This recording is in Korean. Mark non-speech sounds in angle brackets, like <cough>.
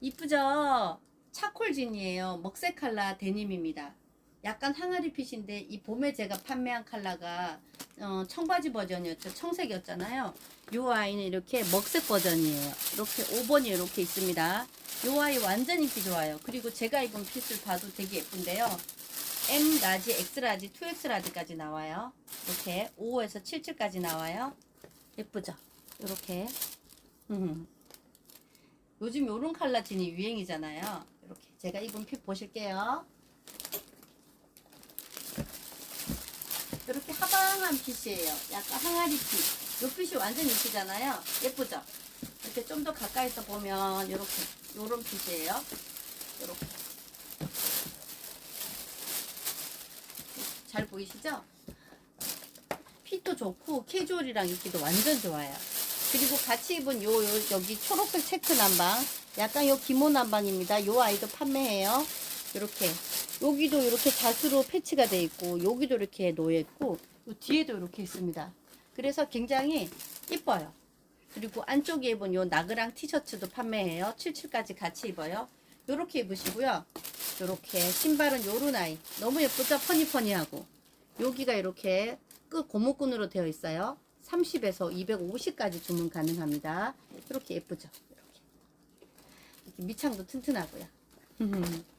이쁘죠? 차콜진이에요. 먹색 칼라 데님입니다. 약간 항아리 핏인데 이 봄에 제가 판매한 칼라가 어, 청바지 버전이었죠. 청색이었잖아요. 이 아이는 이렇게 먹색 버전이에요. 이렇게 5번이 이렇게 있습니다. 이 아이 완전 인기 좋아요. 그리고 제가 입은 핏을 봐도 되게 예쁜데요. M 라지, X 라지, 2X 라지까지 나와요. 이렇게 5에서 77까지 나와요. 예쁘죠? 이렇게. 음. 요즘 요런 칼라 진이 유행이잖아요. 이렇게 제가 입은 핏 보실게요. 이렇게 하방한 핏이에요. 약간 항아리 핏. 요 핏이 완전 인기잖아요. 예쁘죠? 이렇게 좀 더 가까이서 보면 이렇게 요런 핏이에요. 이렇게 잘 보이시죠? 핏도 좋고 캐주얼이랑 입기도 완전 좋아요. 그리고 같이 입은 요, 요 여기 초록색 체크 남방 약간 요 기모 남방입니다. 요 아이도 판매해요. 이렇게 여기도 이렇게 자수로 패치가 돼 있고 여기도 이렇게 놓여 있고 요 뒤에도 이렇게 있습니다. 그래서 굉장히 이뻐요. 그리고 안쪽에 입은 요 나그랑 티셔츠도 판매해요. 77까지 같이 입어요. 요렇게 입으시고요. 요렇게 신발은 요런 아이 너무 예쁘죠? 퍼니퍼니하고 여기가 이렇게 끝 고무끈으로 되어 있어요. 30에서 250까지 주문 가능합니다. 이렇게 예쁘죠? 이렇게. 이렇게 밑창도 튼튼하고요. <laughs>